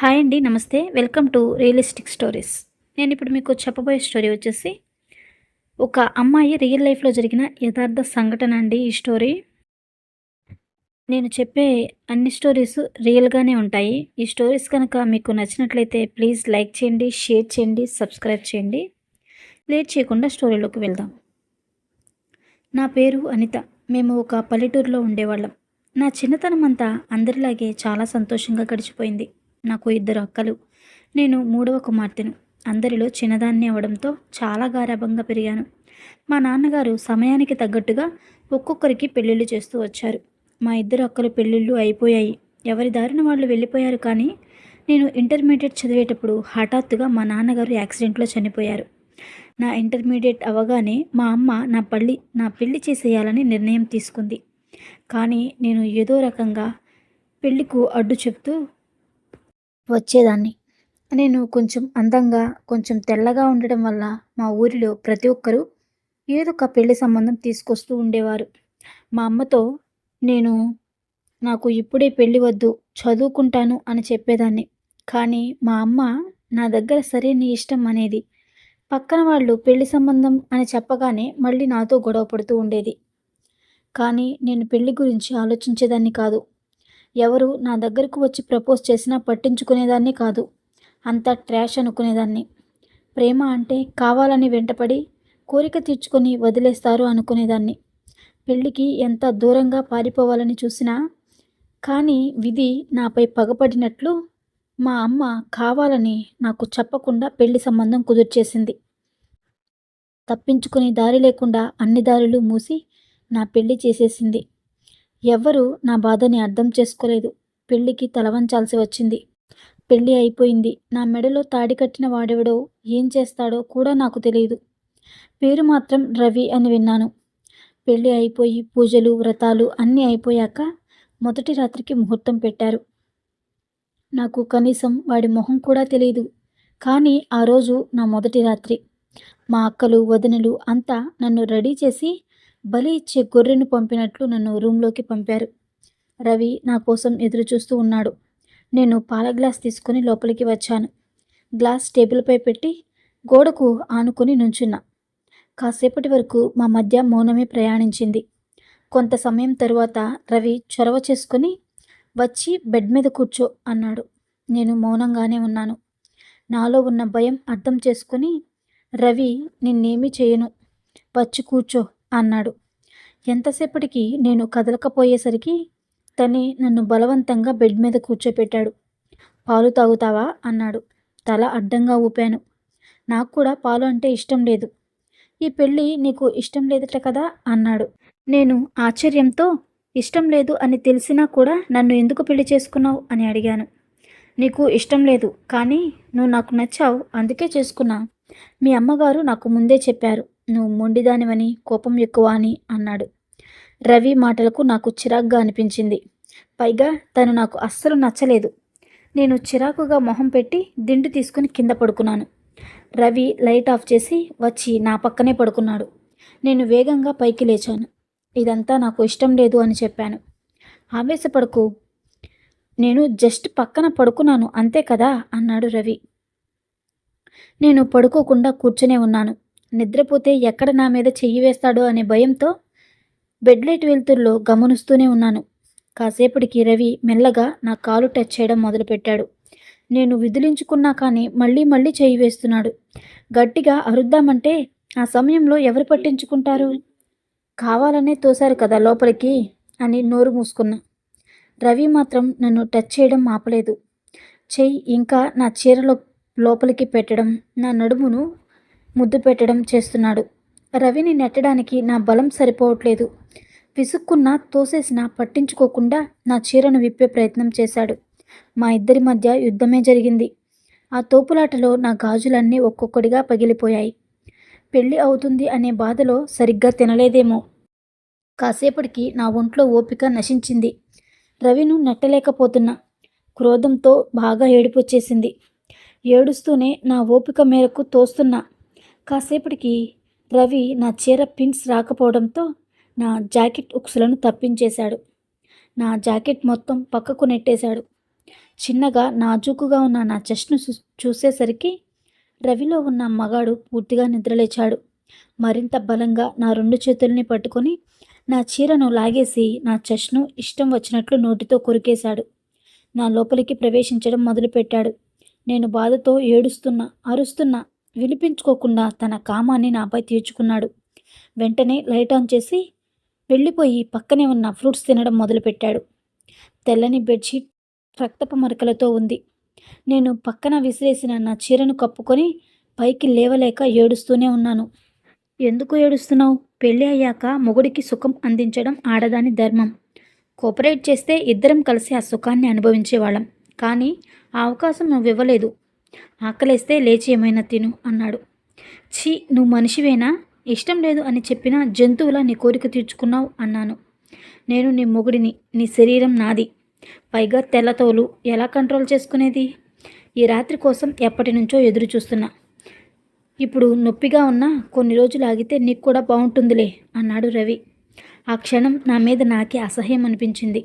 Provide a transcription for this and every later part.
Hi అండి నమస్తే. Welcome to realistic stories నేను ఇప్పుడు మీకు చెప్పబోయే స్టోరీ వచ్చేసి ఒక అమ్మాయి రియల్ లైఫ్లో జరిగిన యథార్థ సంఘటన అండి ఈ స్టోరీ నేను చెప్పే అన్ని స్టోరీస్ రియల్గానే ఉంటాయి. ఈ స్టోరీస్ కనుక మీకు నచ్చినట్లయితే ప్లీజ్ లైక్ చేయండి షేర్ చేయండి సబ్స్క్రైబ్ చేయండి. లేట్ చేయకుండా స్టోరీలోకి వెళ్దాం. నా పేరు అనిత. మేము ఒక పల్లెటూరులో ఉండేవాళ్ళం. నా చిన్నతనం అంతా అందరిలాగే చాలా సంతోషంగా గడిచిపోయింది. నాకు ఇద్దరు అక్కలు. నేను మూడవ కుమార్తెను. అందరిలో చిన్నదాన్ని అవడంతో చాలా గారాభంగా పెరిగాను. మా నాన్నగారు సమయానికి తగ్గట్టుగా ఒక్కొక్కరికి పెళ్ళిళ్ళు చేస్తూ వచ్చారు. మా ఇద్దరు అక్కలు పెళ్ళిళ్ళు అయిపోయాయి. ఎవరి దారిన వాళ్ళు వెళ్ళిపోయారు కానీ నేను ఇంటర్మీడియట్ చదివేటప్పుడు హఠాత్తుగా మా నాన్నగారు యాక్సిడెంట్లో చనిపోయారు. నా ఇంటర్మీడియట్ అవగానే మా అమ్మ నా పల్లి నా పెళ్ళి చేసేయాలని నిర్ణయం తీసుకుంది. కానీ నేను ఏదో రకంగా పెళ్ళికు అడ్డు చెప్తూ వచ్చేదాన్ని. నేను కొంచెం అందంగా కొంచెం తెల్లగా ఉండడం వల్ల మా ఊరిలో ప్రతి ఒక్కరూ ఏదో ఒక పెళ్ళి సంబంధం తీసుకొస్తూ ఉండేవారు. మా అమ్మతో నేను నాకు ఇప్పుడే పెళ్ళి వద్దు చదువుకుంటాను అని చెప్పేదాన్ని. కానీ మా అమ్మ నా దగ్గర సరే నీ ఇష్టం అనేది పక్కన వాళ్ళు పెళ్ళి సంబంధం అని చెప్పగానే మళ్ళీ నాతో గొడవ పడుతూ ఉండేది. కానీ నేను పెళ్ళి గురించి ఆలోచించేదాన్ని కాదు. ఎవరు నా దగ్గరకు వచ్చి ప్రపోజ్ చేసినా పట్టించుకునేదాన్ని కాదు. అంత ట్రాష్ అనుకునేదాన్ని. ప్రేమ అంటే కావాలని వెంటపడి కోరిక తీర్చుకొని వదిలేస్తారు అనుకునేదాన్ని. పెళ్ళికి ఎంత దూరంగా పారిపోవాలని చూసినా కానీ విధి నాపై పగపడినట్లు మా అమ్మ కావాలని నాకు చెప్పకుండా పెళ్ళి సంబంధం కుదుర్చేసింది. తప్పించుకునే దారి లేకుండా అన్ని దారులు మూసి నా పెళ్ళి చేసేసింది. ఎవ్వరూ నా బాధని అర్థం చేసుకోలేదు. పెళ్ళికి తలవంచాల్సి వచ్చింది. పెళ్ళి అయిపోయింది. నా మెడలో తాడి కట్టిన వాడెవడో ఏం చేస్తాడో కూడా నాకు తెలియదు పేరు మాత్రం రవి అని విన్నాను. పెళ్ళి అయిపోయి పూజలు వ్రతాలు అన్నీ అయిపోయాక మొదటి రాత్రికి ముహూర్తం పెట్టారు. నాకు కనీసం వాడి మొహం కూడా తెలియదు కానీ ఆ రోజు నా మొదటి రాత్రి. మా అక్కలు వదినలు అంతా నన్ను రెడీ చేసి బలి ఇచ్చే గొర్రెను పంపినట్లు నన్ను రూమ్లోకి పంపారు. రవి నా కోసం ఎదురు చూస్తూ ఉన్నాడు. నేను పాల గ్లాస్ తీసుకొని లోపలికి వచ్చాను. గ్లాస్ టేబుల్పై పెట్టి గోడకు ఆనుకొని నుంచున్నా. కాసేపటి వరకు మా మధ్య మౌనమే ప్రయాణించింది. కొంత సమయం తరువాత రవి చొరవ చేసుకొని వచ్చి బెడ్ మీద కూర్చో అన్నాడు. నేను మౌనంగానే ఉన్నాను. నాలో ఉన్న భయం అర్థం చేసుకొని రవి నిన్నేమీ చేయను. వచ్చి కూర్చో. అన్నాడు. ఎంతసేపటికి నేను కదలకపోయేసరికి తనే నన్ను బలవంతంగా బెడ్ మీద కూర్చోపెట్టాడు. పాలు తాగుతావా? అన్నాడు. తల అడ్డంగా ఊపాను. నాకు కూడా పాలు అంటే ఇష్టం లేదు. ఈ పెళ్ళి నీకు ఇష్టం లేదట కదా? అన్నాడు. నేను ఆశ్చర్యంతో ఇష్టం లేదు అని తెలిసినా కూడా నన్ను ఎందుకు పెళ్ళి చేసుకున్నావు? అని అడిగాను. నీకు ఇష్టం లేదు కానీ నువ్వు నాకు నచ్చావు అందుకే చేసుకున్నా. మీ అమ్మగారు నాకు ముందే చెప్పారు. నువ్వు మొండిదానివని కోపం ఎక్కువ అని అన్నాడు. రవి మాటలకు నాకు చిరాగ్గా అనిపించింది. పైగా తను నాకు అస్సలు నచ్చలేదు. నేను చిరాకుగా మొహం పెట్టి దిండు తీసుకుని కింద పడుకున్నాను. రవి లైట్ ఆఫ్ చేసి వచ్చి నా పక్కనే పడుకున్నాడు. నేను వేగంగా పైకి లేచాను. ఇదంతా నాకు ఇష్టం లేదు అని చెప్పాను. ఆవేశపడకు. నేను జస్ట్ పక్కన పడుకున్నాను అంతే కదా? అన్నాడు రవి. నేను పడుకోకుండా కూర్చునే ఉన్నాను. నిద్రపోతే ఎక్కడ నా మీద చెయ్యి వేస్తాడో అనే భయంతో బెడ్ లైట్ వెలుతురులో గమనిస్తూనే ఉన్నాను. కాసేపటికి రవి మెల్లగా నా కాలు టచ్ చేయడం మొదలుపెట్టాడు. నేను విదిలించుకున్నా కానీ మళ్ళీ మళ్ళీ చేయి వేస్తున్నాడు. గట్టిగా అరుద్దామంటే ఆ సమయంలో ఎవరు పట్టించుకుంటారు? కావాలనే తోశారు కదా లోపలికి అని నోరు మూసుకున్నా. రవి మాత్రం నన్ను టచ్ చేయడం ఆపలేదు. చెయ్యి ఇంకా నా చీరలో లోపలికి పెట్టడం నా నడుమును ముద్దు పెట్టడం చేస్తున్నాడు. రవిని నెట్టడానికి నా బలం సరిపోవట్లేదు. విసుక్కున్నా తోసేసినా పట్టించుకోకుండా నా చీరను విప్పే ప్రయత్నం చేశాడు. మా ఇద్దరి మధ్య యుద్ధమే జరిగింది. ఆ తోపులాటలో నా గాజులన్నీ ఒక్కొక్కడిగా పగిలిపోయాయి. పెళ్ళి అవుతుంది అనే బాధలో సరిగ్గా తినలేదేమో. కాసేపటికి నా ఒంట్లో ఓపిక నశించింది. రవిను నెట్టలేకపోతున్నా. క్రోధంతో బాగా ఏడుపొచ్చేసింది. ఏడుస్తూనే నా ఓపిక మేరకు తోస్తున్నా. కాసేపటికి రవి నా చీర పిన్స్ రాకపోవడంతో నా జాకెట్ ఉక్సులను తప్పించేశాడు. నా జాకెట్ మొత్తం పక్కకు నెట్టేశాడు. చిన్నగా నాజూకుగా ఉన్న నా చెస్ట్ను చూ- చూసేసరికి రవిలో ఉన్న మగాడు పూర్తిగా నిద్రలేచాడు. మరింత బలంగా నా రెండు చేతుల్ని పట్టుకొని నా చీరను లాగేసి నా చెస్ట్ను ఇష్టం వచ్చినట్లు నోటితో కొరికేశాడు. నా లోపలికి ప్రవేశించడం మొదలుపెట్టాడు. నేను బాధతో ఏడుస్తున్నా అరుస్తున్నా వినిపించుకోకుండా తన కామాన్ని నాపై తీర్చుకున్నాడు. వెంటనే లైట్ ఆన్ చేసి వెళ్ళిపోయి పక్కనే ఉన్న ఫ్రూట్స్ తినడం మొదలుపెట్టాడు. తెల్లని బెడ్షీట్ రక్తపు మరకలతో ఉంది. నేను పక్కన విసిరేసిన నా చీరను కప్పుకొని పైకి లేవలేక ఏడుస్తూనే ఉన్నాను. ఎందుకు ఏడుస్తున్నావు? పెళ్ళి అయ్యాక మొగుడికి సుఖం అందించడం ఆడదాని ధర్మం. కోఆపరేట్ చేస్తే ఇద్దరం కలిసి ఆ సుఖాన్ని అనుభవించేవాళ్ళం. కానీ ఆ అవకాశం నువ్వు ఇవ్వలేదు ఆకలేస్తే లేచి ఏమైనా తిను అన్నాడు. ఛీ నువ్వు మనిషివేనా? ఇష్టం లేదు అని చెప్పిన జంతువులా నీ కోరిక తీర్చుకున్నావు అన్నాను. నేను నీ మొగుడిని నీ శరీరం నాది. పైగా తెల్లతోలు ఎలా కంట్రోల్ చేసుకునేది? ఈ రాత్రి కోసం ఎప్పటి నుంచో ఎదురు చూస్తున్నా. ఇప్పుడు నొప్పిగా ఉన్నా కొన్ని రోజులు ఆగితే నీకు కూడా బాగుంటుందిలే అన్నాడు రవి. ఆ క్షణం నా మీద నాకే అసహ్యం అనిపించింది.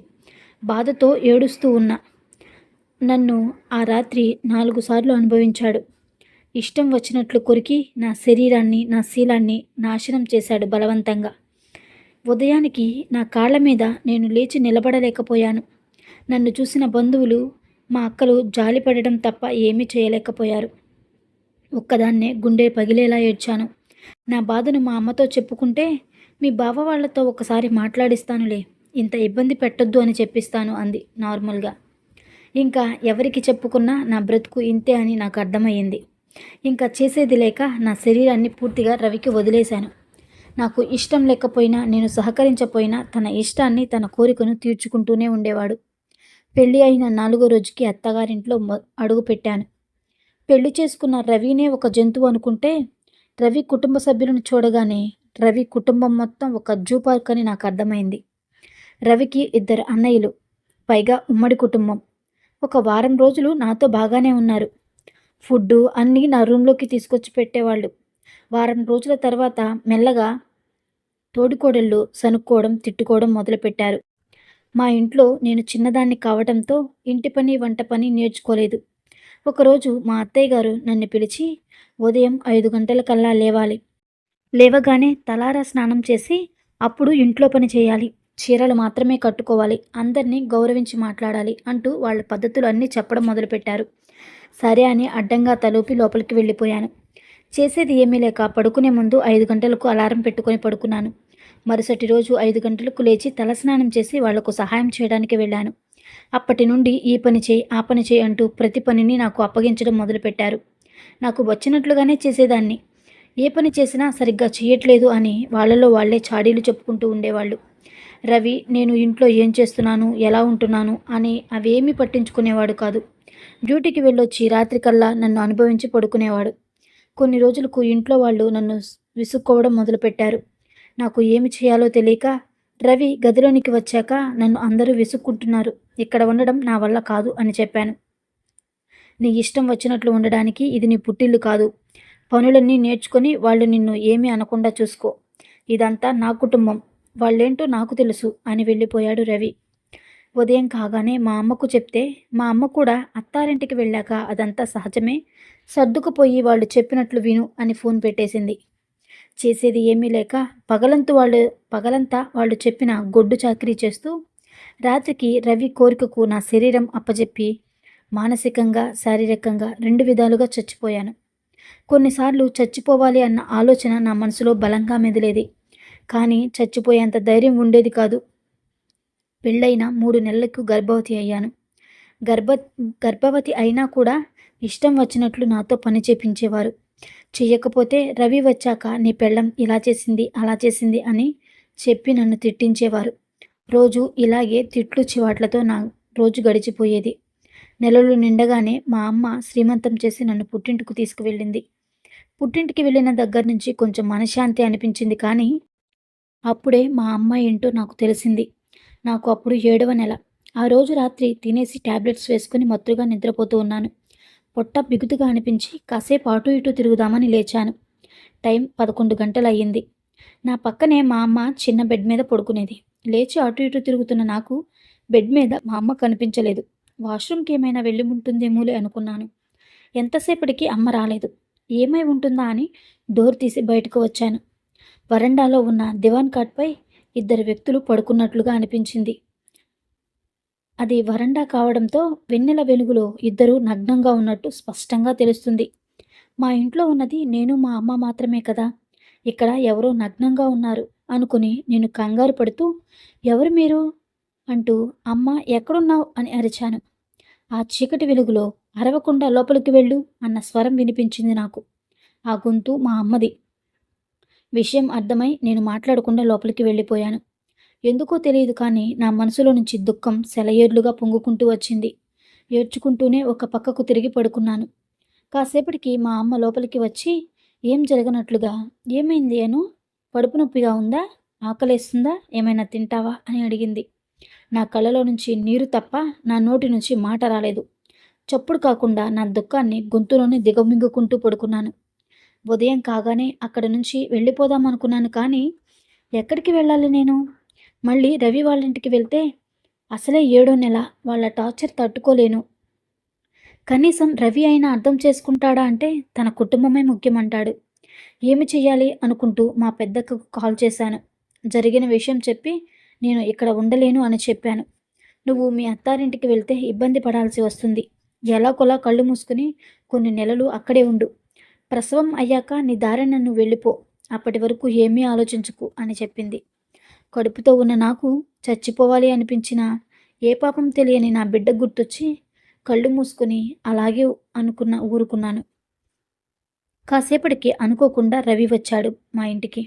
బాధతో ఏడుస్తూ ఉన్నా. నన్ను ఆ రాత్రి నాలుగు సార్లు అనుభవించాడు. ఇష్టం వచ్చినట్లు కొరికి నా శరీరాన్ని నా శీలాన్ని నాశనం చేశాడు బలవంతంగా. ఉదయానికి నా కాళ్ళ మీద నేను లేచి నిలబడలేకపోయాను. నన్ను చూసిన బంధువులు మా అక్కలు జాలిపడడం తప్ప ఏమీ చేయలేకపోయారు. ఒక్కదాన్నే గుండె పగిలేలా ఏడ్చాను. నా బాధను మా అమ్మతో చెప్పుకుంటే మీ బావ వాళ్ళతో ఒకసారి మాట్లాడిస్తానులే ఇంత ఇబ్బంది పెట్టొద్దు అని చెప్పిస్తాను అంది నార్మల్గా. ఇంకా ఎవరికి చెప్పుకున్నా నా బ్రతుకు ఇంతే అని నాకు అర్థమయ్యింది. ఇంకా చేసేది లేక నా శరీరాన్ని పూర్తిగా రవికి వదిలేశాను. నాకు ఇష్టం లేకపోయినా నేను సహకరించపోయినా తన ఇష్టాన్ని తన కోరికను తీర్చుకుంటూనే ఉండేవాడు. పెళ్ళి అయిన నాలుగో రోజుకి అత్తగారింట్లో మొ- అడుగుపెట్టాను పెళ్ళి చేసుకున్న రవినే ఒక జంతువు అనుకుంటే రవి కుటుంబ సభ్యులను చూడగానే రవి కుటుంబం మొత్తం ఒక జూ పార్క్ అని నాకు అర్థమైంది. రవికి ఇద్దరు అన్నయ్యలు పైగా ఉమ్మడి కుటుంబం. ఒక వారం రోజులు నాతో బాగానే ఉన్నారు. ఫుడ్డు అన్నీ నా రూమ్లోకి తీసుకొచ్చి పెట్టేవాళ్ళు. వారం రోజుల తర్వాత మెల్లగా తోడికోడళ్ళు సనుక్కోవడం తిట్టుకోవడం మొదలుపెట్టారు. మా ఇంట్లో నేను చిన్నదాన్ని కావడంతో ఇంటి పని వంట పని నేర్చుకోలేదు. ఒకరోజు మా అత్తయ్య గారు నన్ను పిలిచి ఉదయం ఐదు గంటలకల్లా లేవాలి. లేవగానే తలారా స్నానం చేసి అప్పుడు ఇంట్లో పని చేయాలి. చీరలు మాత్రమే కట్టుకోవాలి అందరినీ గౌరవించి మాట్లాడాలి అంటూ వాళ్ళ పద్ధతులు అన్నీ చెప్పడం మొదలుపెట్టారు. సరే అని అడ్డంగా తలూపి లోపలికి వెళ్ళిపోయాను. చేసేది ఏమీ లేక పడుకునే ముందు ఐదు గంటలకు అలారం పెట్టుకొని పడుకున్నాను. మరుసటి రోజు ఐదు గంటలకు లేచి తలస్నానం చేసి వాళ్ళకు సహాయం చేయడానికి వెళ్ళాను. అప్పటి నుండి ఈ పని చేయి ఆ పని చేయి అంటూ ప్రతి పనిని నాకు అప్పగించడం మొదలుపెట్టారు. నాకు వచ్చినట్లుగానే చేసేదాన్ని. ఏ పని చేసినా సరిగ్గా చేయట్లేదు అని వాళ్ళలో వాళ్ళే చాడీలు చెప్పుకుంటూ ఉండేవాళ్ళు. రవి నేను ఇంట్లో ఏం చేస్తున్నాను? ఎలా ఉంటున్నాను? అని అవేమీ పట్టించుకునేవాడు కాదు. డ్యూటీకి వెళ్ళొచ్చి రాత్రికల్లా నన్ను అనుభవించి పడుకునేవాడు. కొన్ని రోజులకు ఇంట్లో వాళ్ళు నన్ను విసుక్కోవడం మొదలుపెట్టారు. నాకు ఏమి చేయాలో తెలియక రవి గదిలోనికి వచ్చాక నన్ను అందరూ విసుక్కుంటున్నారు. ఇక్కడ ఉండడం నా వల్ల కాదు అని చెప్పాను. నీ ఇష్టం వచ్చినట్లు ఉండడానికి ఇది నీ పుట్టిల్లు కాదు. పనులన్నీ నేర్చుకొని వాళ్ళు నిన్ను ఏమీ అనకుండా చూసుకో. ఇదంతా నా కుటుంబం. వాళ్ళేంటో నాకు తెలుసు అని వెళ్ళిపోయాడు రవి. ఉదయం కాగానే మా అమ్మకు చెప్తే మా అమ్మ కూడా అత్తారింటికి వెళ్ళాక అదంతా సహజమే. సర్దుకుపోయి వాళ్ళు చెప్పినట్లు విను అని ఫోన్ పెట్టేసింది. చేసేది ఏమీ లేక పగలంతా వాళ్ళు పగలంతా వాళ్ళు చెప్పిన గొడ్డు చాకరీ చేస్తూ రాత్రికి రవి కోరికకు నా శరీరం అప్పజెప్పి మానసికంగా శారీరకంగా రెండు విధాలుగా చచ్చిపోయాను. కొన్నిసార్లు చచ్చిపోవాలి అన్న ఆలోచన నా మనసులో బలంగా మెదిలేది. కానీ చచ్చిపోయేంత ధైర్యం ఉండేది కాదు. పెళ్ళైన మూడు నెలలకు గర్భవతి అయ్యాను. గర్భ గర్భవతి అయినా కూడా ఇష్టం వచ్చినట్లు నాతో పని చేపించేవారు. చేయకపోతే రవి వచ్చాక నీ పెళ్ళం ఇలా చేసింది అలా చేసింది అని చెప్పి నన్ను తిట్టించేవారు. రోజు ఇలాగే తిట్లు చివాట్లతో నా రోజు గడిచిపోయేది. నెలలు నిండగానే మా అమ్మ శ్రీమంతం చేసి నన్ను పుట్టింటికి తీసుకువెళ్ళింది. పుట్టింటికి వెళ్ళిన దగ్గర నుంచి కొంచెం మనశ్శాంతి అనిపించింది కానీ అప్పుడే మా అమ్మ ఏంటో నాకు తెలిసింది. నాకు అప్పుడు ఏడవ నెల. ఆ రోజు రాత్రి తినేసి టాబ్లెట్స్ వేసుకుని మత్తుగా నిద్రపోతూ ఉన్నాను. పొట్ట బిగుతుగా అనిపించి కాసేపు అటు ఇటు తిరుగుదామని లేచాను. టైం పదకొండు గంటలు అయ్యింది నా పక్కనే మా అమ్మ చిన్న బెడ్ మీద పడుకునేది. లేచి అటు ఇటు తిరుగుతున్న నాకు బెడ్ మీద మా అమ్మ కనిపించలేదు. వాష్రూమ్కి ఏమైనా వెళ్ళి ఉంటుందేమోలే అనుకున్నాను. ఎంతసేపటికి అమ్మ రాలేదు. ఏమై ఉంటుందా అని డోర్ తీసి బయటకు వచ్చాను. వరండాలో ఉన్న దివాన్ కాట్పై ఇద్దరు వ్యక్తులు పడుకున్నట్లుగా అనిపించింది. అది వరండా కావడంతో వెన్నెల వెలుగులో ఇద్దరు నగ్నంగా ఉన్నట్టు స్పష్టంగా తెలుస్తుంది. మా ఇంట్లో ఉన్నది నేను మా అమ్మ మాత్రమే కదా. ఇక్కడ ఎవరో నగ్నంగా ఉన్నారు అనుకుని నేను కంగారు పడుతూ ఎవరు మీరు? అంటూ అమ్మ ఎక్కడున్నావు? అని అరిచాను. ఆ చీకటి వెలుగులో అరవకుండా లోపలికి వెళ్ళు అన్న స్వరం వినిపించింది నాకు. ఆ గొంతు మా అమ్మది. విషయం అర్థమై నేను మాట్లాడకుండా లోపలికి వెళ్ళిపోయాను. ఎందుకో తెలియదు కానీ నా మనసులో నుంచి దుఃఖం సెలయేర్లుగా పొంగుకుంటూ వచ్చింది. ఏడ్చుకుంటూనే ఒక పక్కకు తిరిగి పడుకున్నాను. కాసేపటికి మా అమ్మ లోపలికి వచ్చి ఏం జరగనట్లుగా? ఏమైంది అను? పడుపు నొప్పిగా ఉందా? ఆకలేస్తుందా? ఏమైనా తింటావా? అని అడిగింది. నా కళ్ళలో నుంచి నీరు తప్ప నా నోటి నుంచి మాట రాలేదు. చప్పుడు కాకుండా నా దుఃఖాన్ని గొంతులోనే దిగమింగుకుంటూ పడుకున్నాను. ఉదయం కాగానే అక్కడి నుంచి వెళ్ళిపోదాం అనుకున్నాను కానీ ఎక్కడికి వెళ్ళాలి నేను? మళ్ళీ రవి వాళ్ళ ఇంటికి వెళ్తే అసలే ఏడో నెల వాళ్ళ టార్చర్ తట్టుకోలేను. కనీసం రవి అయినా అర్థం చేసుకుంటాడా అంటే తన కుటుంబమే ముఖ్యమంటాడు. ఏమి చెయ్యాలి అనుకుంటూ మా పెద్దకు కాల్ చేశాను. జరిగిన విషయం చెప్పి నేను ఇక్కడ ఉండలేను అని చెప్పాను. నువ్వు మీ అత్తారింటికి వెళ్తే ఇబ్బంది పడాల్సి వస్తుంది. ఎలాగోలా కళ్ళు మూసుకుని కొన్ని నెలలు అక్కడే ఉండు. ప్రసవం అయ్యాక నీ దారి నన్ను వెళ్ళిపో అప్పటి వరకు ఏమీ ఆలోచించుకు అని చెప్పింది. కడుపుతో ఉన్న నాకు చచ్చిపోవాలి అనిపించిన ఏ పాపం తెలియని నా బిడ్డ గుర్తొచ్చి కళ్ళు మూసుకొని అలాగే అనుకున్న ఊరుకున్నాను. కాసేపటికి అనుకోకుండా రవి వచ్చాడు మా ఇంటికి.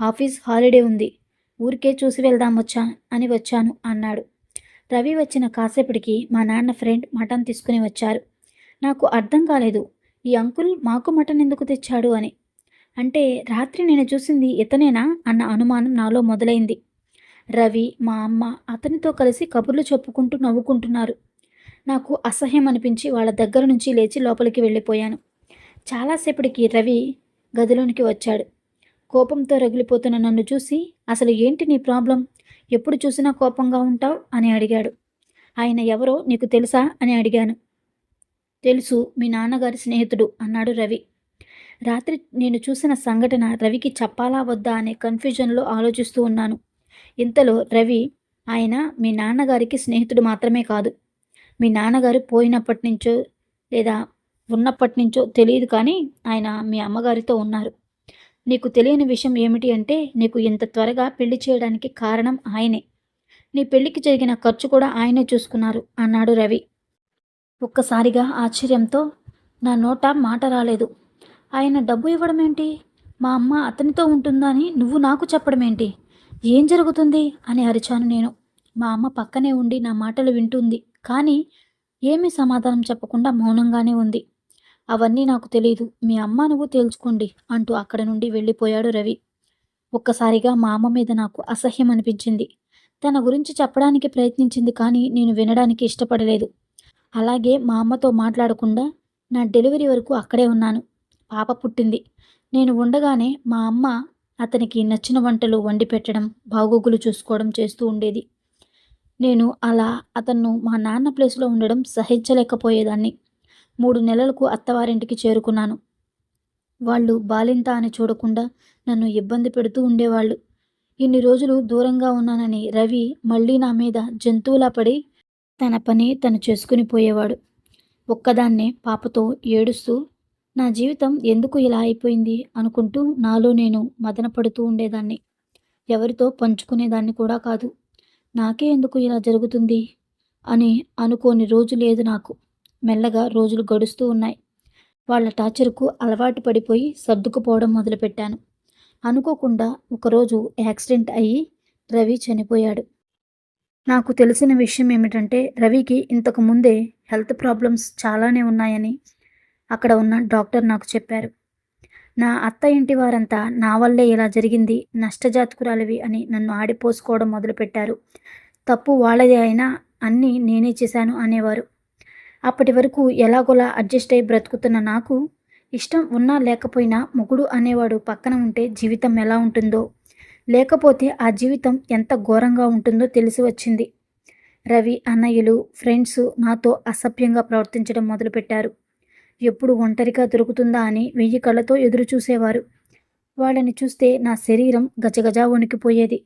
ఆఫీస్ హాలిడే ఉంది ఊరికే చూసి వెళ్దాం వచ్చా అని వచ్చాను అన్నాడు. రవి వచ్చిన కాసేపటికి మా నాన్న ఫ్రెండ్ మటన్ తీసుకుని వచ్చారు. నాకు అర్థం కాలేదు ఈ అంకుల్ మాకు మటన్ ఎందుకు తెచ్చాడు అని. అంటే రాత్రి నేను చూసింది ఇతనేనా అన్న అనుమానం నాలో మొదలైంది. రవి మా అమ్మ అతనితో కలిసి కబుర్లు చెప్పుకుంటూ నవ్వుకుంటున్నారు. నాకు అసహ్యం అనిపించి వాళ్ళ దగ్గర నుంచి లేచి లోపలికి వెళ్ళిపోయాను. చాలాసేపటికి రవి గదిలోనికి వచ్చాడు. కోపంతో రగిలిపోతున్న నన్ను చూసి అసలు ఏంటి నీ ప్రాబ్లం? ఎప్పుడు చూసినా కోపంగా ఉంటావు? అని అడిగాడు. ఆయన ఎవరో నీకు తెలుసా? అని అడిగాను. తెలుసు మీ నాన్నగారి స్నేహితుడు అన్నాడు రవి. రాత్రి నేను చూసిన సంఘటన రవికి చెప్పాలా వద్దా అనే కన్ఫ్యూజన్లో ఆలోచిస్తూ ఉన్నాను. ఇంతలో రవి ఆయన మీ నాన్నగారికి స్నేహితుడు మాత్రమే కాదు. మీ నాన్నగారు పోయినప్పటి నుంచో లేదా ఉన్నప్పటి నుంచో తెలియదు కానీ ఆయన మీ అమ్మగారితో ఉన్నారు. నీకు తెలియని విషయం ఏమిటి అంటే నీకు ఇంత త్వరగా పెళ్ళి చేయడానికి కారణం ఆయనే. నీ పెళ్ళికి జరిగిన ఖర్చు కూడా ఆయనే చూసుకున్నారు అన్నాడు రవి. ఒక్కసారిగా ఆశ్చర్యంతో నా నోట మాట రాలేదు. ఆయన డబ్బు ఇవ్వడం ఏంటి మా అమ్మ అతనితో ఉంటుందని నువ్వు నాకు చెప్పడం ఏంటి ఏం జరుగుతుంది? అని అరిచాను నేను. మా అమ్మ పక్కనే ఉండి నా మాటలు వింటుంది. కానీ ఏమీ సమాధానం చెప్పకుండా మౌనంగానే ఉంది. అవన్నీ నాకు తెలియదు మీ అమ్మ నువ్వు తేల్చుకోండి అంటూ అక్కడ నుండి వెళ్ళిపోయాడు రవి. ఒక్కసారిగా మా అమ్మ మీద నాకు అసహ్యం అనిపించింది తన గురించి చెప్పడానికి ప్రయత్నించింది కానీ నేను వినడానికి ఇష్టపడలేదు. అలాగే మా అమ్మతో మాట్లాడకుండా నా డెలివరీ వరకు అక్కడే ఉన్నాను. పాప పుట్టింది. నేను ఉండగానే మా అమ్మ అతనికి నచ్చిన వంటలు వండి పెట్టడం బాగోగులు చూసుకోవడం చేస్తూ ఉండేది. నేను అలా అతన్ను మా నాన్న ప్లేస్లో ఉండడం సహించలేకపోయేదాన్ని. మూడు నెలలకు అత్తవారింటికి చేరుకున్నాను. వాళ్ళు బాలింత అని చూడకుండా నన్ను ఇబ్బంది పెడుతూ ఉండేవాళ్ళు. ఇన్ని రోజులు దూరంగా ఉన్నానని రవి మళ్ళీ నా మీద జంతువులా పడి తన పని తను చేసుకుని పోయేవాడు. ఒక్కదాన్నే పాపతో ఏడుస్తూ నా జీవితం ఎందుకు ఇలా అయిపోయింది? అనుకుంటూ నాలో నేను మదన పడుతూ ఉండేదాన్ని. ఎవరితో పంచుకునేదాన్ని కూడా కాదు. నాకే ఎందుకు ఇలా జరుగుతుంది? అని అనుకోని రోజు లేదు నాకు. మెల్లగా రోజులు గడుస్తూ ఉన్నాయి. వాళ్ళ టార్చర్కు అలవాటు పడిపోయి సర్దుకుపోవడం మొదలుపెట్టాను. అనుకోకుండా ఒకరోజు యాక్సిడెంట్ అయ్యి రవి చనిపోయాడు. నాకు తెలిసిన విషయం ఏమిటంటే రవికి ఇంతకు ముందే హెల్త్ ప్రాబ్లమ్స్ చాలానే ఉన్నాయని అక్కడ ఉన్న డాక్టర్ నాకు చెప్పారు. నా అత్త ఇంటి వారంతా నా వల్లే ఇలా జరిగింది నష్టజాతకురాలివి అని నన్ను ఆడిపోసుకోవడం మొదలుపెట్టారు. తప్పు వాళ్ళదే అయినా అన్నీ నేనే చేశాను అనేవారు. అప్పటి వరకు ఎలాగోలా అడ్జస్ట్ అయి బ్రతుకుతున్న నాకు ఇష్టం ఉన్నా లేకపోయినా మొగుడు అనేవాడు పక్కన ఉంటే జీవితం ఎలా ఉంటుందో లేకపోతే ఆ జీవితం ఎంత ఘోరంగా ఉంటుందో తెలిసి వచ్చింది. రవి అన్నయ్యలు ఫ్రెండ్స్ నాతో అసభ్యంగా ప్రవర్తించడం మొదలుపెట్టారు. ఎప్పుడు ఒంటరిగా దొరుకుతుందా అని వెయ్యి కళ్ళతో ఎదురు చూసేవారు వాళ్ళని చూస్తే నా శరీరం గజగజా వణికిపోయేది.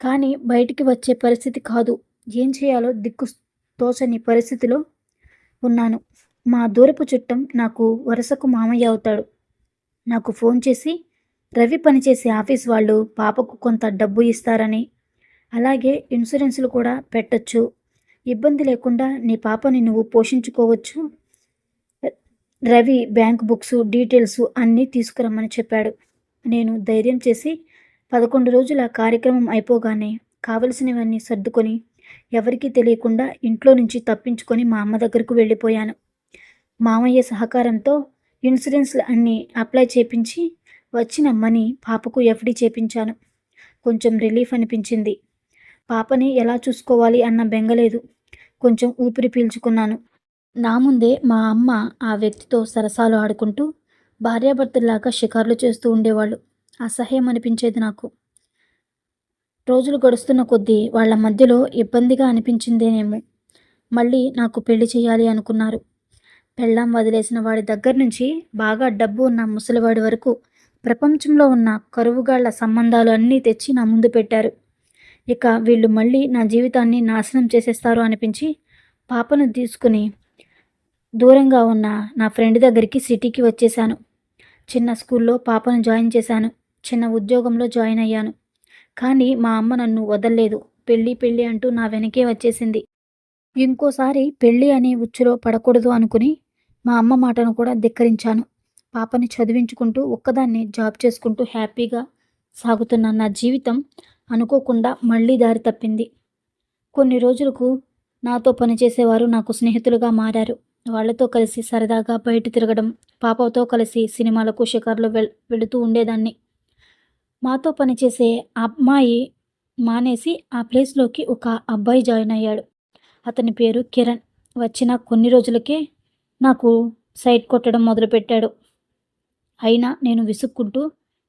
కానీ బయటికి వచ్చే పరిస్థితి కాదు. ఏం చేయాలో దిక్కు తోచని పరిస్థితిలో ఉన్నాను. మా దూరపు చుట్టం నాకు వరుసకు మామయ్య అవుతాడు. నాకు ఫోన్ చేసి రవి పనిచేసే ఆఫీస్ వాళ్ళు పాపకు కొంత డబ్బు ఇస్తారని. అలాగే ఇన్సూరెన్సులు కూడా పెట్టొచ్చు. ఇబ్బంది లేకుండా నీ పాపని నువ్వు పోషించుకోవచ్చు. రవి బ్యాంక్ బుక్స్ డీటెయిల్స్ అన్నీ తీసుకురమ్మని చెప్పాడు. నేను ధైర్యం చేసి పదకొండు రోజుల కార్యక్రమం అయిపోగానే కావలసినవన్నీ సర్దుకొని ఎవరికీ తెలియకుండా ఇంట్లో నుంచి తప్పించుకొని మా అమ్మ దగ్గరకు వెళ్ళిపోయాను. మామయ్య సహకారంతో ఇన్సూరెన్స్లు అన్నీ అప్లై చేపించి వచ్చిన మనీ పాపకు ఎఫ్డి చేపించాను. కొంచెం రిలీఫ్ అనిపించింది. పాపని ఎలా చూసుకోవాలి అన్న బెంగలేదు కొంచెం ఊపిరి పీల్చుకున్నాను. నా ముందే మా అమ్మ ఆ వ్యక్తితో సరసాలు ఆడుకుంటూ భార్యాభర్తల్లాగా షికార్లు చేస్తూ ఉండేవాళ్ళు. అసహ్యం అనిపించేది నాకు. రోజులు గడుస్తున్న కొద్దీ వాళ్ళ మధ్యలో ఇబ్బందిగా అనిపించిందేనేమో. మళ్ళీ నాకు పెళ్ళి చేయాలి అనుకున్నారు. పెళ్ళాం వదిలేసిన వాడి దగ్గర నుంచి బాగా డబ్బు ఉన్న ముసలివాడి వరకు ప్రపంచంలో ఉన్న కరువుగాళ్ళ సంబంధాలు అన్నీ తెచ్చి నా ముందు పెట్టారు. ఇక వీళ్ళు మళ్ళీ నా జీవితాన్ని నాశనం చేసేస్తారు అనిపించి పాపను తీసుకుని దూరంగా ఉన్న నా ఫ్రెండ్ దగ్గరికి సిటీకి వచ్చేసాను చిన్న స్కూల్లో పాపను జాయిన్ చేశాను. చిన్న ఉద్యోగంలో జాయిన్ అయ్యాను. కానీ మా అమ్మ నన్ను వదల్లేదు. పెళ్ళి పెళ్ళి అంటూ నా వెనకే వచ్చేసింది. ఇంకోసారి పెళ్ళి అనే ఉచ్చులో పడకూడదు అనుకుని మా అమ్మ మాటను కూడా ధిక్కరించాను. పాపని చదివించుకుంటూ ఒక్కదాన్ని జాబ్ చేసుకుంటూ హ్యాపీగా సాగుతున్న నా జీవితం అనుకోకుండా మళ్ళీ దారి తప్పింది. కొన్ని రోజులకు నాతో పనిచేసేవారు నాకు స్నేహితులుగా మారారు. వాళ్ళతో కలిసి సరదాగా బయట తిరగడం పాపతో కలిసి సినిమాలకు షికార్లు వెళ్ వెళుతూ ఉండేదాన్ని. మాతో పనిచేసే అమ్మాయి మానేసి ఆ ప్లేస్లోకి ఒక అబ్బాయి జాయిన్ అయ్యాడు. అతని పేరు కిరణ్. వచ్చిన కొన్ని రోజులకే నాకు సైట్ కొట్టడం మొదలుపెట్టాడు. అయినా నేను విసుక్కుంటూ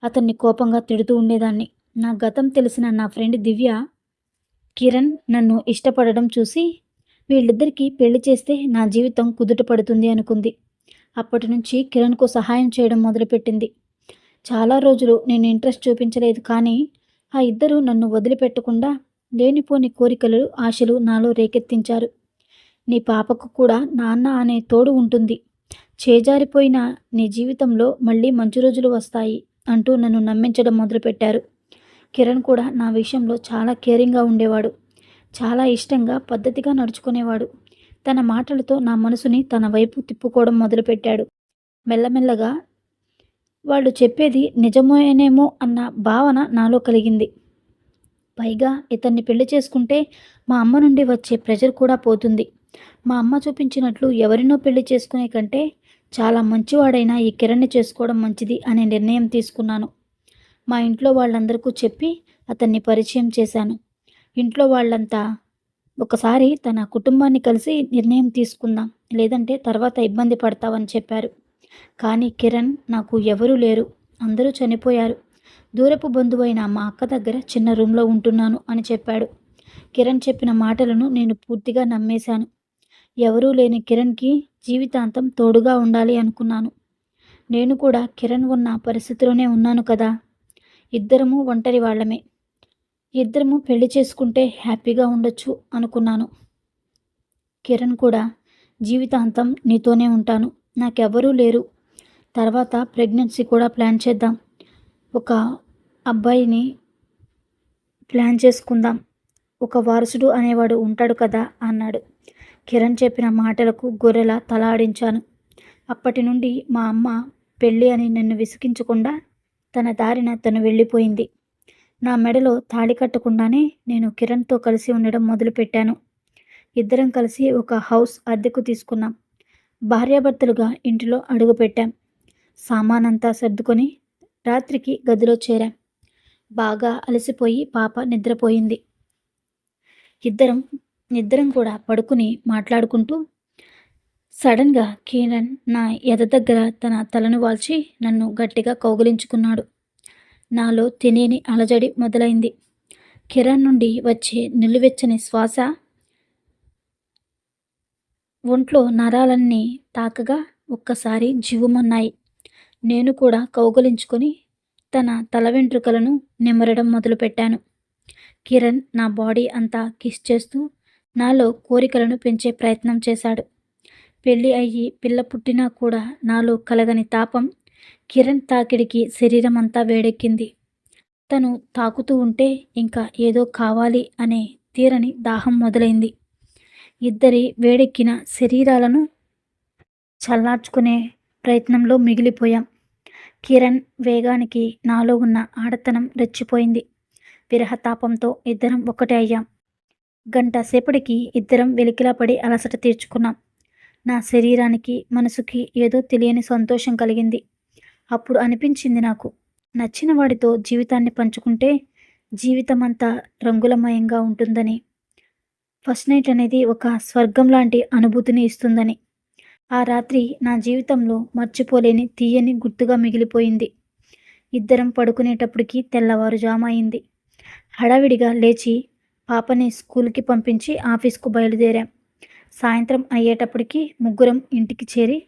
అతన్ని కోపంగా తిడుతూ ఉండేదాన్ని. నా గతం తెలిసిన నా ఫ్రెండ్ దివ్య కిరణ్ నన్ను ఇష్టపడడం చూసి వీళ్ళిద్దరికీ పెళ్ళి చేస్తే నా జీవితం కుదుట పడుతుంది అనుకుంది. అప్పటి నుంచి కిరణ్కు సహాయం చేయడం మొదలుపెట్టింది. చాలా రోజులు నేను ఇంట్రెస్ట్ చూపించలేదు కానీ ఆ ఇద్దరు నన్ను వదిలిపెట్టకుండా లేనిపోని కోరికలు ఆశలు నాలో రేకెత్తించారు. నీ పాపకు కూడా నాన్న అనే తోడు ఉంటుంది. చేజారిపోయిన నీ జీవితంలో మళ్ళీ మంచి రోజులు వస్తాయి అంటూ నన్ను నమ్మించడం మొదలుపెట్టారు. కిరణ్ కూడా నా విషయంలో చాలా కేరింగ్గా ఉండేవాడు. చాలా ఇష్టంగా పద్ధతిగా నడుచుకునేవాడు. తన మాటలతో నా మనసుని తన వైపు తిప్పుకోవడం మొదలుపెట్టాడు. మెల్లమెల్లగా వాళ్ళు చెప్పేది నిజమేనేమో అన్న భావన నాలో కలిగింది. పైగా ఇతన్ని పెళ్ళి చేసుకుంటే మా అమ్మ నుండి వచ్చే ప్రెషర్ కూడా పోతుంది. మా అమ్మ చూపించినట్లు ఎవరినో పెళ్ళి చేసుకునే కంటే చాలా మంచివాడైనా ఈ కిరణ్ని చేసుకోవడం మంచిది అనే నిర్ణయం తీసుకున్నాను. మా ఇంట్లో వాళ్ళందరికీ చెప్పి అతన్ని పరిచయం చేశాను. ఇంట్లో వాళ్ళంతా ఒకసారి తన కుటుంబాన్ని కలిసి నిర్ణయం తీసుకుందాం లేదంటే తర్వాత ఇబ్బంది పడతావని చెప్పారు. కానీ కిరణ్ నాకు ఎవరూ లేరు అందరూ చనిపోయారు. దూరపు బంధువైన మా అక్క దగ్గర చిన్న రూమ్లో ఉంటున్నాను అని చెప్పాడు. కిరణ్ చెప్పిన మాటలను నేను పూర్తిగా నమ్మేశాను. ఎవరూ లేని కిరణ్కి జీవితాంతం తోడుగా ఉండాలి అనుకున్నాను. నేను కూడా కిరణ్ ఉన్న పరిస్థితిలోనే ఉన్నాను కదా. ఇద్దరము ఒంటరి వాళ్ళమే. ఇద్దరము పెళ్ళి చేసుకుంటే హ్యాపీగా ఉండొచ్చు అనుకున్నాను. కిరణ్ కూడా జీవితాంతం నీతోనే ఉంటాను. నాకెవరూ లేరు. తర్వాత ప్రెగ్నెన్సీ కూడా ప్లాన్ చేద్దాం. ఒక అబ్బాయిని ప్లాన్ చేసుకుందాం. ఒక వారసుడు అనేవాడు ఉంటాడు కదా అన్నాడు. కిరణ్ చెప్పిన మాటలకు గొర్రెల తలాడించాను. అప్పటి నుండి మా అమ్మ పెళ్ళి అని నన్ను విసిగించకుండా తన దారిన తను వెళ్ళిపోయింది. నా మెడలో తాళి కట్టకుండానే నేను కిరణ్తో కలిసి ఉండడం మొదలుపెట్టాను. ఇద్దరం కలిసి ఒక హౌస్ అద్దెకు తీసుకున్నాం. భార్యాభర్తలుగా ఇంటిలో అడుగుపెట్టాం. సామానంతా సర్దుకొని రాత్రికి గదిలో చేరాం. బాగా అలసిపోయి పాప నిద్రపోయింది. ఇద్దరం ఇద్దరం కూడా పడుకుని మాట్లాడుకుంటూ సడన్గా కిరణ్ నా ఎద దగ్గర తన తలను వాల్చి నన్ను గట్టిగా కౌగిలించుకున్నాడు. నాలో తినేని అలజడి మొదలైంది. కిరణ్ నుండి వచ్చే నిలువెచ్చని శ్వాస ఒంట్లో నరాలన్నీ తాకగా ఒక్కసారి జీవమన్నాయి నేను కూడా కౌగలించుకొని తన తల వెంట్రుకలను నిమరడం మొదలుపెట్టాను. కిరణ్ నా బాడీ అంతా కిస్ చేస్తూ నాలో కోరికలను పెంచే ప్రయత్నం చేశాడు. పెళ్ళి అయ్యి పిల్ల పుట్టినా కూడా నాలో కలగని తాపం కిరణ్ తాకిడికి శరీరం అంతా వేడెక్కింది. తను తాకుతూ ఉంటే ఇంకా ఏదో కావాలి అనే తీరని దాహం మొదలైంది. ఇద్దరి వేడెక్కిన శరీరాలను చల్లార్చుకునే ప్రయత్నంలో మిగిలిపోయాం. కిరణ్ వేగానికి నాలో ఉన్న ఆడతనం రెచ్చిపోయింది. విరహతాపంతో ఇద్దరం ఒకటే అయ్యాం. గంట సేపటికి ఇద్దరం వెలికిలా పడి అలసట తీర్చుకున్నాం. నా శరీరానికి మనసుకి ఏదో తెలియని సంతోషం కలిగింది. అప్పుడు అనిపించింది నాకు. నచ్చిన వాడితో జీవితాన్ని పంచుకుంటే జీవితం అంతా రంగులమయంగా ఉంటుందని. ఫస్ట్ నైట్ అనేది ఒక స్వర్గం లాంటి అనుభూతిని ఇస్తుందని. ఆ రాత్రి నా జీవితంలో మర్చిపోలేని తీయని గుర్తుగా మిగిలిపోయింది. ఇద్దరం పడుకునేటప్పటికి తెల్లవారుజామ అయింది హడావిడిగా లేచి పాపని స్కూల్కి పంపించి ఆఫీస్కు బయలుదేరాం. సాయంత్రం అయ్యేటప్పటికి ముగ్గురం ఇంటికి చేరి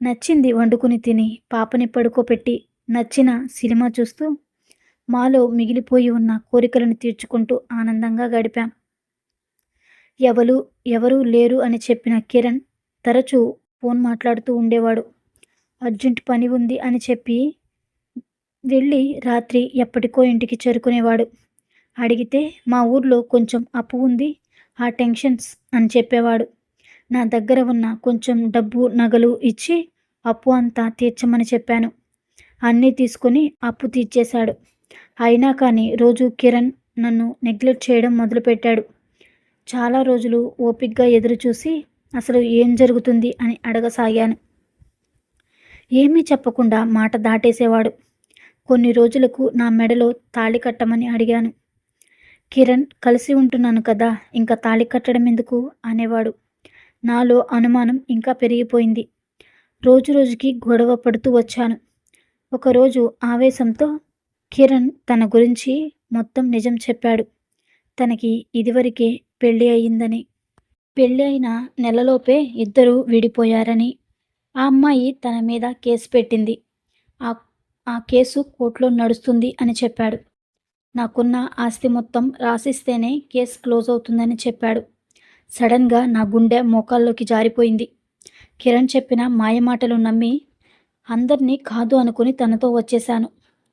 నచ్చింది వండుకుని తిని పాపని పడుకోపెట్టి నచ్చిన సినిమా చూస్తూ మాలో మిగిలిపోయి ఉన్న కోరికలను తీర్చుకుంటూ ఆనందంగా గడిపాం. ఎవరు ఎవరూ లేరు అని చెప్పిన కిరణ్ తరచూ ఫోన్ మాట్లాడుతూ ఉండేవాడు. అర్జెంట్ పని ఉంది అని చెప్పి వెళ్ళి రాత్రి ఎప్పటికో ఇంటికి చేరుకునేవాడు. అడిగితే మా ఊర్లో కొంచెం అప్పు ఉంది ఆ టెన్షన్స్ అని చెప్పేవాడు. నా దగ్గర ఉన్న కొంచెం డబ్బు నగలు ఇచ్చి అప్పు అంతా తీర్చమని చెప్పాను. అన్నీ తీసుకొని అప్పు తీర్చేశాడు. అయినా కానీ రోజు కిరణ్ నన్ను నెగ్లెక్ట్ చేయడం మొదలుపెట్టాడు. చాలా రోజులు ఓపిక్గా ఎదురు చూసి అసలు ఏం జరుగుతుంది అని అడగసాగాను. ఏమీ చెప్పకుండా మాట దాటేసేవాడు. కొన్ని రోజులకు నా మెడలో తాళి కట్టమని అడిగాను. కిరణ్ కలిసి ఉంటున్నాను కదా ఇంకా తాళి కట్టడం ఎందుకు? అనేవాడు. నాలో అనుమానం ఇంకా పెరిగిపోయింది. రోజు రోజుకి గొడవ పడుతూ వచ్చాను. ఒకరోజు ఆవేశంతో కిరణ్ తన గురించి మొత్తం నిజం చెప్పాడు. తనకి ఇదివరకే పెళ్ళి అయ్యిందని. పెళ్ళి అయిన నెలలోపే ఇద్దరూ విడిపోయారని ఆ అమ్మాయి తన మీద కేసు పెట్టింది. ఆ ఆ కేసు కోర్టులో నడుస్తుంది అని చెప్పాడు. నాకున్న ఆస్తి మొత్తం రాసిస్తేనే కేసు క్లోజ్ అవుతుందని చెప్పాడు. సడన్గా నా గుండె మోకాల్లోకి జారిపోయింది. కిరణ్ చెప్పిన మాయమాటలు నమ్మి అందరినీ కాదు అనుకుని తనతో వచ్చేశాను.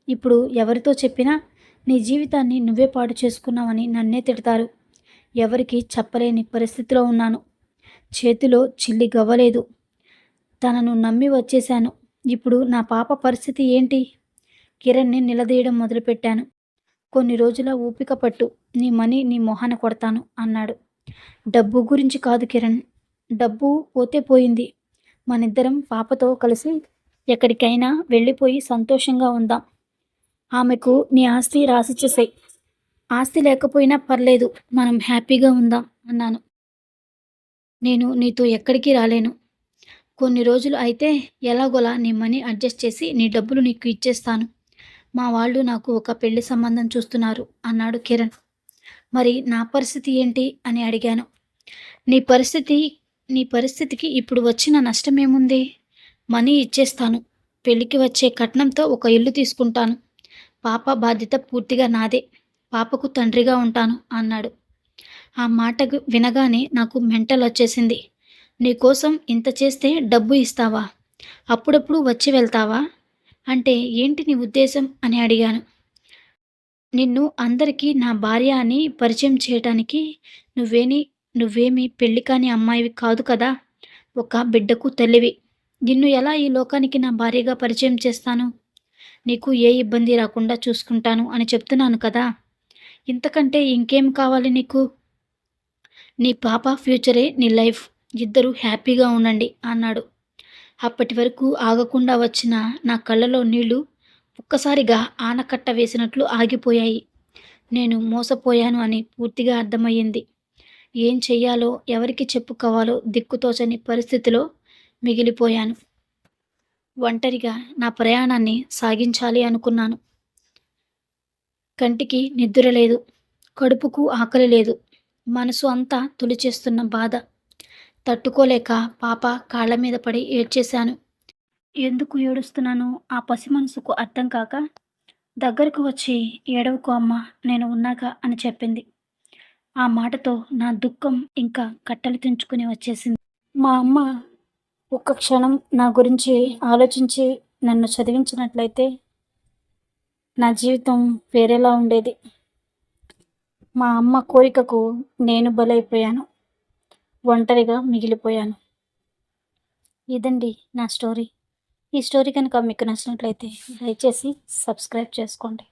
ఇప్పుడు ఎవరితో చెప్పినా నీ జీవితాన్ని నువ్వే పాడు చేసుకున్నావని నన్నే తిడతారు. ఎవరికి చెప్పలేని పరిస్థితిలో ఉన్నాను. చేతిలో చిల్లి గవ్వలేదు. తనను నమ్మి వచ్చేశాను. ఇప్పుడు నా పాప పరిస్థితి ఏంటి? కిరణ్ని నిలదీయడం మొదలుపెట్టాను. కొన్ని రోజుల ఊపిక పట్టు నీ మనీ నీ మొహాన కొడతాను అన్నాడు. డబ్బు గురించి కాదు కిరణ్ డబ్బు పోతే పోయింది. మనిద్దరం పాపతో కలిసి ఎక్కడికైనా వెళ్ళిపోయి సంతోషంగా ఉందాం. ఆమెకు నీ ఆస్తి రాసిచ్చేసాయి. ఆస్తి లేకపోయినా పర్లేదు మనం హ్యాపీగా ఉందాం అన్నాను. నేను నీతో ఎక్కడికి రాలేను. కొన్ని రోజులు అయితే ఎలాగోలా నీ మనీ అడ్జస్ట్ చేసి నీ డబ్బులు నీకు ఇచ్చేస్తాను. మా వాళ్ళు నాకు ఒక పెళ్ళి సంబంధం చూస్తున్నారు అన్నాడు కిరణ్. మరి నా పరిస్థితి ఏంటి? అని అడిగాను. నీ పరిస్థితి నీ పరిస్థితికి ఇప్పుడు వచ్చిన నష్టం ఏముంది మనీ ఇచ్చేస్తాను. పెళ్ళికి వచ్చే కట్నంతో ఒక ఇల్లు తీసుకుంటాను. పాప బాధ్యత పూర్తిగా నాదే. పాపకు తండ్రిగా ఉంటాను అన్నాడు. ఆ మాట వినగానే నాకు మెంటల్ వచ్చేసింది. నీకోసం ఇంత చేస్తే డబ్బు ఇస్తావా? అప్పుడప్పుడు వచ్చి వెళ్తావా? అంటే ఏంటి నీ ఉద్దేశం? అని అడిగాను. నిన్ను అందరికీ నా భార్య అని పరిచయం చేయటానికి నువ్వేని నువ్వేమి పెళ్ళి కాని అమ్మాయివి కాదు కదా? ఒక బిడ్డకు తల్లివి. నిన్ను ఎలా ఈ లోకానికి నా భార్యగా పరిచయం చేస్తాను? నీకు ఏ ఇబ్బంది రాకుండా చూసుకుంటాను అని చెప్తున్నాను కదా? ఇంతకంటే ఇంకేం కావాలి నీకు? నీ పాప ఫ్యూచరే నీ లైఫ్. ఇద్దరు హ్యాపీగా ఉండండి అన్నాడు. అప్పటి వరకు ఆగకుండా వచ్చిన నా కళ్ళలో నీళ్ళు ఒక్కసారిగా ఆనకట్ట వేసినట్లు ఆగిపోయాయి. నేను మోసపోయాను అని పూర్తిగా అర్థమయ్యింది. ఏం చెయ్యాలో ఎవరికి చెప్పుకోవాలో దిక్కుతోచని పరిస్థితిలో మిగిలిపోయాను. ఒంటరిగా నా ప్రయాణాన్ని సాగించాలి అనుకున్నాను. కంటికి నిద్ర లేదు. కడుపుకు ఆకలి లేదు. మనసు అంతా తొలిచేస్తున్న బాధ. తట్టుకోలేక పాప కాళ్ళ మీద పడి ఏడ్చేశాను. ఎందుకు ఏడుస్తున్నాను? ఆ పసి మనసుకు అర్థం కాక దగ్గరకు వచ్చి ఏడవకు అమ్మ నేను ఉన్నాక అని చెప్పింది. ఆ మాటతో నా దుఃఖం ఇంకా కట్టలు తెంచుకుని వచ్చేసింది. మా అమ్మ ఒక్క క్షణం నా గురించి ఆలోచించి నన్ను చదివించినట్లయితే నా జీవితం వేరేలా ఉండేది. మా అమ్మ కోరికకు నేను బలైపోయాను. ఒంటరిగా మిగిలిపోయాను. ఇదండి నా స్టోరీ. ఈ స్టోరీ కనుక మీకు నచ్చినట్లయితే దయచేసి సబ్స్క్రైబ్ చేసుకోండి.